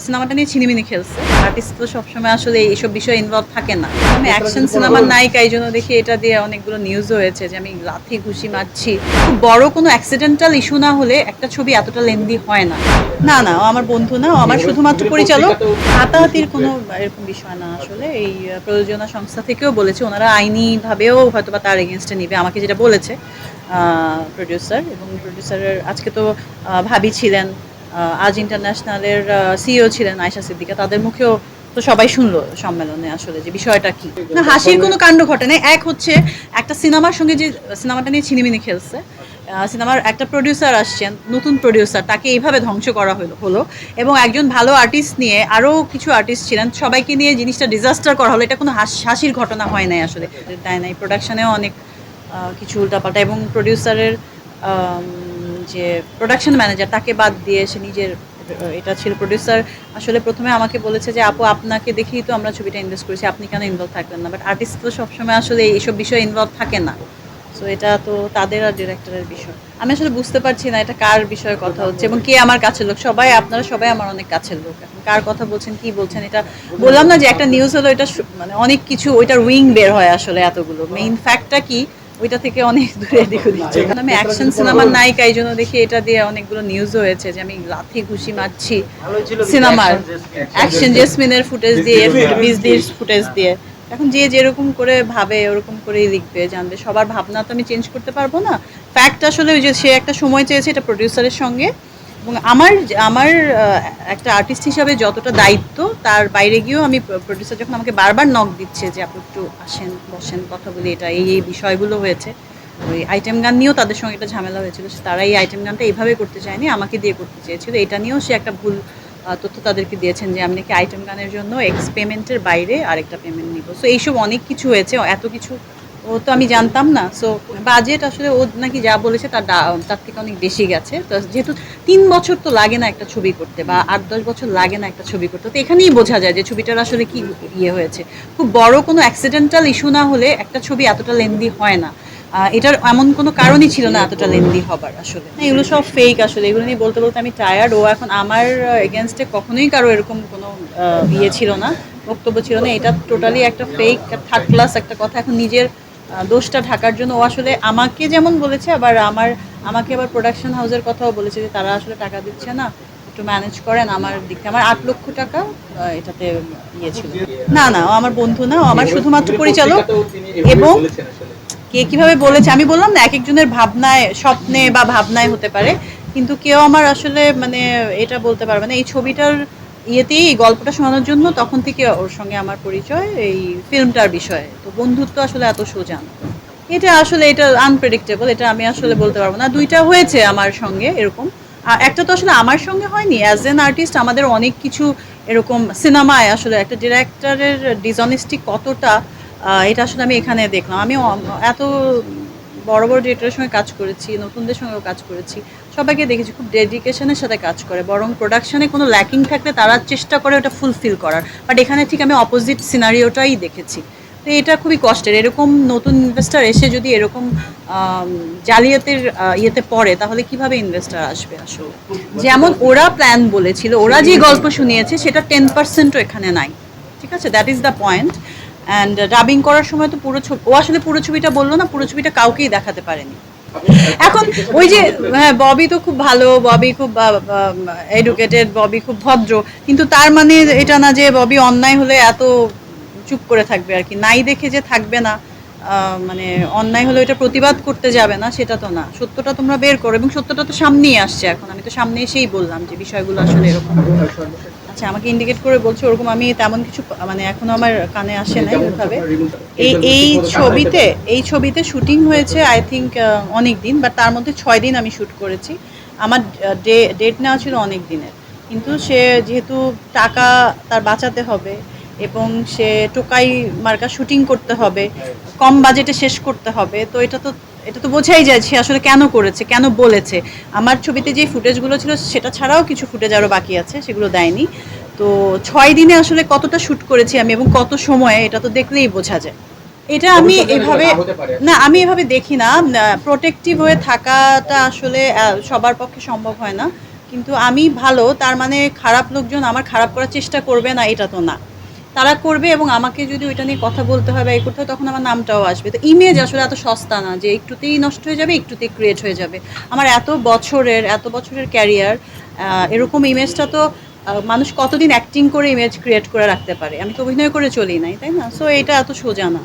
সিনেমাটা নিয়ে ছিনিমিনি খেলছে। আর্টিস্ট তো সবসময় আসলে এইসব বিষয়ে ইনভলভ থাকে না। আমি অ্যাকশন সিনেমার নায়িকা এই জন্য দেখি এটা দিয়ে অনেকগুলো নিউজ হয়েছে যে আমি লাথি ঘুষি মারছি। খুব বড় কোনো অ্যাক্সিডেন্টাল ইস্যু না হলে একটা ছবি এতটা লেন্দি হয় না। না না ও আমার বন্ধু না ও আমার শুধুমাত্র পরিচালক। হাতাহাতির কোনো এরকম বিষয় না আসলে। এই প্রযোজনা সংস্থা থেকেও বলেছে ওনারা আইনিভাবেও হয়তো বা তার এগেনস্টে নিবে আমাকে যেটা বলেছে প্রডিউসার এবং প্রডিউসারের আজকে তো ভাবি ছিলেন। আজ ইন্টারন্যাশনালের সিইও ছিলেন আয়শা সিদ্দিকা। তাদের মুখেও তো সবাই শুনলো সম্মেলনে আসলে যে বিষয়টা কি। না, হাসির কোনো কাণ্ড ঘটে নাই। এক হচ্ছে একটা সিনেমার সঙ্গে যে সিনেমাটা নিয়ে ছিনিমিনি খেলছে সিনেমার একটা প্রডিউসার আসছেন, নতুন প্রডিউসার তাকে এইভাবে ধ্বংস করা হলো হলো। এবং একজন ভালো আর্টিস্ট নিয়ে আরও কিছু আর্টিস্ট ছিলেন, সবাইকে নিয়ে জিনিসটা ডিজাস্টার করা হলো। এটা কোনো হাস- হাসির ঘটনা হয় নাই আসলে। তাই নাই। প্রোডাকশনেও অনেক কিছু উল্টাপাল্টা এবং প্রডিউসারের যে প্রোডাকশন ম্যানেজার তাকে বাদ দিয়ে সে নিজের এটা ছিল প্রডিউসার আসলে প্রথমে আমাকে বলেছে যে, আপু, আপনাকে দেখেই তো আমরা ছবিটা ইনভেস্ট করেছি, আপনি কেন ইনভলভ থাকবেন না? বাট আর্টিস্ট তো সবসময় আসলে এইসব বিষয়ে ইনভলভ থাকে না। সো এটা তো তাদের আর ডিরেক্টরের বিষয়। আমি আসলে বুঝতে পারছি না এটা কার বিষয়ে কথা হচ্ছে এবং কে আমার কাছের লোক। সবাই, আপনারা সবাই আমার অনেক কাছের লোক। কার কথা বলছেন, কি বলছেন, এটা বললাম না যে একটা নিউজ হলো, এটা মানে অনেক কিছু, ওইটার উইং বের হয় আসলে এতগুলো। মেইন ফ্যাক্টটা কি? ওইটা থেকে অনেক দূরে দিকে দিচ্ছে কারণ আমি অ্যাকশন সিনেমার নায়িকা এই জন্য দেখি এটা দিয়ে অনেকগুলো নিউজ হয়েছে যে আমি লাথি ঘুষি মারছি সিনেমার অ্যাকশন জেসমিনের ফুটেজ দিয়ে বিজলির ফুটেজ দিয়ে। এখন যে যেরকম করে ভাবে ওরকম করেই লিখবে জানবে। সবার ভাবনা তো আমি চেঞ্জ করতে পারব না। ফ্যাক্ট আসলে ওই যে সে একটা সময় চেয়েছে এটা প্রডিউসারের সঙ্গে। এবং আমার আমার একটা আর্টিস্ট হিসাবে যতটা দায়িত্ব, তার বাইরে গিয়েও আমি প্রডিউসার যখন আমাকে বারবার নক দিচ্ছে যে আপনি একটু আসেন, বসেন, কথা বলি, এটা এই এই বিষয়গুলো হয়েছে। ওই আইটেম গান নিয়েও তাদের সঙ্গে একটা ঝামেলা হয়েছিল তারা এই আইটেম গানটা এইভাবে করতে চায়নি, আমাকে দিয়ে করতে চেয়েছিল। এটা নিয়েও সে একটা ভুল তথ্য তাদেরকে দিয়েছেন যে আমি নাকি আইটেম গানের জন্য এক্স পেমেন্টের বাইরে আরেকটা পেমেন্ট নিব। সো এইসব অনেক কিছু হয়েছে, এত কিছু ও তো আমি জানতাম না সো বাজেট আসলে ও নাকি যা বলেছে তার তার থেকে অনেক বেশি গেছে। তো যেহেতু তিন বছর তো লাগে না একটা ছবি করতে বা আট দশ বছর লাগে না একটা ছবি করতে তো এখানেই বোঝা যায় যে ছবিটার আসলে কি ইয়ে হয়েছে। খুব বড় কোনো অ্যাক্সিডেন্টাল ইস্যু না হলে একটা ছবি এতটা লেন্দি হয় না। এটার এমন কোনো কারণই ছিল না এতটা লেন্দি হবার আসলে। না, এগুলো সব ফেক আসলে এগুলো নিয়ে বলতে বলতে আমি টায়ার্ড ও এখন আমার এগেনস্টে কখনোই কারও এরকম কোনো ইয়ে ছিল না বক্তব্য ছিল না। এটা টোটালি একটা ফেক থার্ড ক্লাস একটা কথা। এখন নিজের দোষটা ঢাকার জন্য। ও আসলে আমাকে যেমন বলেছে, আবার আমার, আমাকে আবার প্রোডাকশন হাউসের কথাও বলেছে যে তারা আসলে টাকা দিচ্ছে না, একটু ম্যানেজ করেন আমার দিক থেকে আমার আট লক্ষ টাকা এটাতে ইয়ে ছিল। না না, ও আমার বন্ধু না, ও আমার শুধুমাত্র পরিচালক। এবং কে কীভাবে বলেছে, আমি বললাম না, এক একজনের ভাবনায়, স্বপ্নে বা ভাবনায় হতে পারে। কিন্তু কেউ আমার আসলে মানে এটা বলতে পারবে না। এই ছবিটার ইয়েতেই এই গল্পটা শোনানোর জন্য তখন থেকে ওর সঙ্গে আমার পরিচয় এই ফিল্মটার বিষয়ে। তো বন্ধুত্ব আসলে এত সোজা না। এটা আসলে এটা আনপ্রেডিক্টেবল এটা আমি আসলে বলতে পারব না। দুইটা হয়েছে আমার সঙ্গে এরকম। একটা তো আসলে আমার সঙ্গে হয়নি। অ্যাজ এন আর্টিস্ট আমাদের অনেক কিছু এরকম সিনেমায় আসলে একটা ডিরেক্টরের ডিসঅনেস্টি কতটা এটা আসলে আমি এখানে দেখলাম। আমি এত বড় বড় ডিরেক্টরের সঙ্গে কাজ করেছি, নতুনদের সঙ্গেও কাজ করেছি। সবাইকে দেখেছি, খুব ডেডিকেশনের সাথে কাজ করে। বরং প্রোডাকশনে কোনো ল্যাকিং থাকলে তারা চেষ্টা করে ওটা ফুলফিল করার। বাট এখানে ঠিক আমি অপোজিট সিনারিওটাই দেখেছি। তো এটা খুবই কষ্টের। এরকম নতুন ইনভেস্টার এসে যদি এরকম জালিয়াতের ইয়েতে পড়ে, তাহলে কীভাবে ইনভেস্টার আসবে আসলে? যেমন ওরা প্ল্যান বলেছিল, ওরা যে গল্প শুনিয়েছে, সেটা টেন পার্সেন্টও এখানে নাই। ঠিক আছে? That is the point and dubbing করার সময় তো পুরো ছবি, ও আসলে পুরো ছবিটা বলল না, পুরো ছবিটা কাউকেই দেখাতে পারেনি। এখন ওই যে হ্যাঁ ববি তো খুব ভালো, ববি খুব এডুকেটেড ববি খুব ভদ্র, কিন্তু তার মানে এটা না যে ববি অন্যায় হলে এত চুপ করে থাকবে আর কি, নাই দেখে যে থাকবে না। মানে অন্যায় হলে এটা প্রতিবাদ করতে যাবে না, সেটা তো না। সত্যটা তোমরা বের করো এবং সত্যটা তো সামনেই আসছে এখন। আমি তো সামনে এসেই বললাম যে বিষয়গুলো আসলে এরকম। আচ্ছা আমাকে ইন্ডিকেট করে বলছো, ওরকম আমি তেমন কিছু মানে এখনও আমার কানে আসে নাই ওইভাবে এই এই ছবিতে এই ছবিতে শুটিং হয়েছে আই থিঙ্ক অনেক দিন বাট তার মধ্যে ছয় দিন আমি শ্যুট করেছি। আমার ডে ডেট নেওয়া ছিল অনেক দিনের। কিন্তু সে যেহেতু টাকা তার বাঁচাতে হবে এবং সে টোকাই মার্কা শুটিং করতে হবে কম বাজেটে শেষ করতে হবে তো এটা তো এটা তো বোঝাই যায় সে আসলে কেন করেছে কেন বলেছে। আমার ছবিতে যে ফুটেজগুলো ছিল সেটা ছাড়াও কিছু ফুটেজ আরও বাকি আছে সেগুলো দেয়নি। তো ছয় দিনে আসলে কতটা শ্যুট করেছি আমি এবং কত সময়ে এটা তো দেখলেই বোঝা যায়। এটা আমি এভাবে না আমি এভাবে দেখি না। প্রোটেক্টিভ হয়ে থাকাটা আসলে সবার পক্ষে সম্ভব হয় না। কিন্তু আমি ভালো তার মানে খারাপ লোকজন আমার খারাপ করার চেষ্টা করবে না এটা তো না। তারা করবে এবং আমাকে যদি ওইটা নিয়ে কথা বলতে হয় বা এই করতে হয়, তখন আমার নামটাও আসবে। তো ইমেজ আসলে এত সস্তা না যে একটুতেই নষ্ট হয়ে যাবে, একটুতেই ক্রিয়েট হয়ে যাবে। আমার এত বছরের এত বছরের ক্যারিয়ার এরকম ইমেজটা তো মানুষ কতদিন অ্যাক্টিং করে ইমেজ ক্রিয়েট করে রাখতে পারে? আমি তো অভিনয় করে চলি নাই, তাই না? সো এটা এত সোজা না।